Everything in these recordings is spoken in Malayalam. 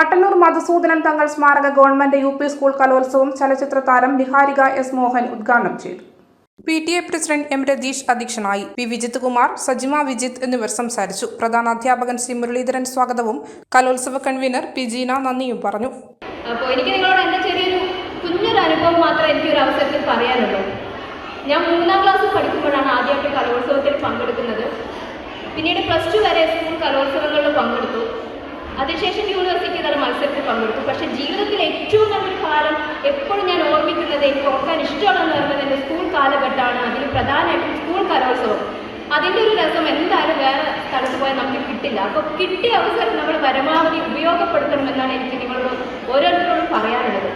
മട്ടന്നൂർ മധുസൂദനൻ തങ്ങൾ സ്മാരക ഗവൺമെന്റ് യു പി സ്കൂൾ കലോത്സവം ചലച്ചിത്ര താരം നിഹാരിക എസ് മോഹൻ ഉദ്ഘാടനം ചെയ്തു. P T A president M Ratheesh അധ്യക്ഷനായി പി വിജിത് കുമാർ സജിമ വിജിത് എന്നിവർ സംസാരിച്ചു. പ്രധാന അധ്യാപകൻ ശ്രീ മുരളീധരൻ സ്വാഗതവും കലോത്സവ കൺവീനർ പി ജീന നന്ദിയും പറഞ്ഞു. അപ്പോൾ എനിക്ക് നിങ്ങളോട് എന്റെ ചെറിയൊരു കുഞ്ഞൊരു അനുഭവം മാത്രമേ എനിക്ക് ഒരു അവസരത്തിൽ പറയാനുള്ളൂ. ഞാൻ മൂന്നാം ക്ലാസ് പഠിക്കുമ്പോഴാണ് ആദ്യമായിട്ട് കലോത്സവത്തിൽ പങ്കെടുക്കുന്നത്. പിന്നീട് പ്ലസ് ടു വരെ സ്കൂൾ കലോത്സവങ്ങളിൽ പങ്കെടുത്തു. അതിനുശേഷം യൂണിവേഴ്സിറ്റി തല പക്ഷെ ജീവിതത്തിൽ ഏറ്റവും നല്ലൊരു കാലം എപ്പോഴും ഞാൻ ഓർമ്മിക്കുന്നത് എനിക്ക് ഓർക്കാൻ ഇഷ്ടമാണെന്ന് പറയുന്നത് എന്റെ സ്കൂൾ കാലഘട്ടമാണ്. അതിൽ പ്രധാനമായിട്ടും സ്കൂൾ കലോത്സവം. അതിന്റെ ഒരു രസം എന്തായാലും വേറെ സ്ഥലത്ത് പോയാൽ നമുക്ക് കിട്ടില്ല. അപ്പോൾ കിട്ടിയ അവസരം നമ്മൾ പരമാവധി ഉപയോഗപ്പെടുത്തണമെന്നാണ് എനിക്ക് നിങ്ങളോട് ഓരോരുത്തരോടും പറയാനുള്ളത്.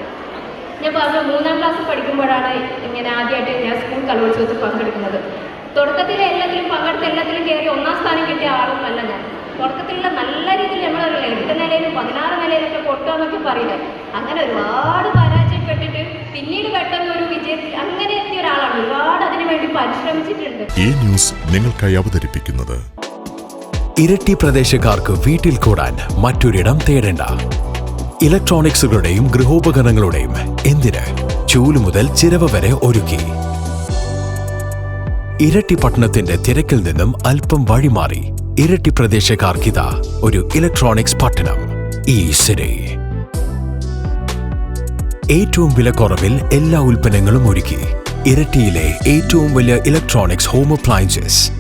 ഞാൻ പറഞ്ഞു മൂന്നാം ക്ലാസ് പഠിക്കുമ്പോഴാണ് ഇങ്ങനെ ആദ്യമായിട്ട് ഞാൻ സ്കൂൾ കലോത്സവത്തിൽ പങ്കെടുക്കുന്നത്. തുടക്കത്തിൽ എല്ലാത്തിലും പങ്കെടുത്ത എല്ലാത്തിലും കയറി ഒന്നാം സ്ഥാനം കിട്ടിയ ആളൊന്നുമല്ല ഞാൻ. തുടക്കത്തിലുള്ള നിലയിലും പതിനാറ് നിലയിലൊക്കെ പൊട്ടാന്നൊക്കെ പറയുന്നത്. അങ്ങനെ ഒരുപാട് പരാജയപ്പെട്ടിട്ട് പിന്നീട് പെട്ടെന്ന് ഒരു വിജയത്തിൽ അങ്ങനെ എത്തിയ ഒരാളാണ്. ഒരുപാട് അതിനു വേണ്ടി പരിശ്രമിച്ചിട്ടുണ്ട്. ഈ ന്യൂസ് നിങ്ങൾക്കായി അവതരിപ്പിക്കുന്നത് ഇരട്ടി പ്രദേശക്കാർക്ക് വീട്ടിൽ കൂടാൻ മറ്റൊരിടം തേടേണ്ട. ഇലക്ട്രോണിക്സുകളുടെയും ഗൃഹോപകരണങ്ങളുടെയും എന്തിന് ചൂൽ മുതൽ ചിരവ വരെ ഒരുക്കി. ഇരട്ടി പട്ടണത്തിന്റെ തിരക്കിൽ നിന്നും അല്പം വഴിമാറി. ഇരട്ടി പ്രദേശക്കാർക്കിത ഒരു ഇലക്ട്രോണിക്സ് പട്ടണം ഈ സിരി ഏറ്റവും വിലക്കുറവിൽ എല്ലാ ഉൽപ്പന്നങ്ങളും ഒരുക്കി ഇരട്ടിയിലെ ഏറ്റവും വലിയ electronics home appliances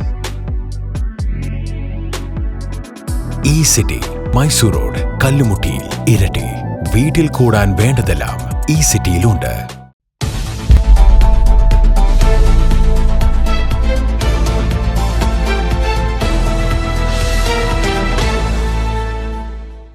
E city Mysore road കല്ലുമുട്ടിയിൽ Iritty. വീട്ടിൽ കൂടാൻ വേണ്ടതെല്ലാം ഈ സിറ്റിയിലുണ്ട്